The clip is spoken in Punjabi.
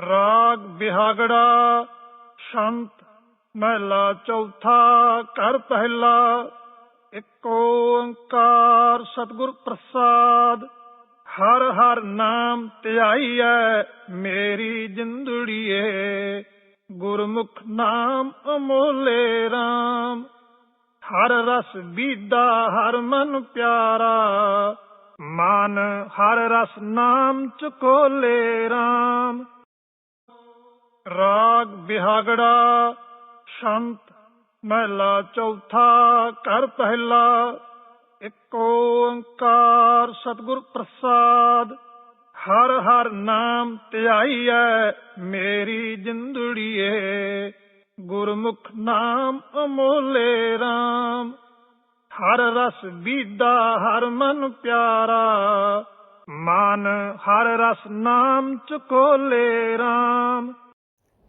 ਰਾਗ ਬਿਹਾਗੜਾ, ਸ਼ੰਤ ਮਹਿਲਾ ਚੌਥਾ, ਘਰ ਪਹਿਲਾ, ਇੱਕ ਓੰਕਾਰ ਸਤਿਗੁਰ ਪ੍ਰਸਾਦ। ਹਰ ਹਰ ਨਾਮ ਧਿਆਈਐ ਮੇਰੀ ਜਿੰਦੜੀਏ, ਗੁਰਮੁਖ ਨਾਮ ਅਮੋਲੇ RAM ਹਰ ਰਸ ਬੀਦਾ, ਹਰ ਮਨ ਪਿਆਰਾ, ਮਨ ਹਰ ਰਸ ਨਾਮ ਚਕੋਲੇ RAM ਰਾਗ ਬਿਹਾਗੜਾ, ਸ਼ੰਤ ਮਹਿਲਾ ਚੌਥਾ, ਘਰ ਪਹਿਲਾ, ਇੱਕ ਓੰਕਾਰ ਸਤਿਗੁਰ ਪ੍ਰਸਾਦ। ਹਰ ਹਰ ਨਾਮ ਧਿਆਈਐ ਮੇਰੀ ਜਿੰਦੜੀਏ, ਗੁਰਮੁਖ ਨਾਮ ਅਮੋਲੇ RAM ਹਰ ਰਸ ਬੀਦਾ, ਹਰ ਮਨ ਪਿਆਰਾ, ਮਨ ਹਰ ਰਸ ਨਾਮ ਚੁਕੋਲੇ RAM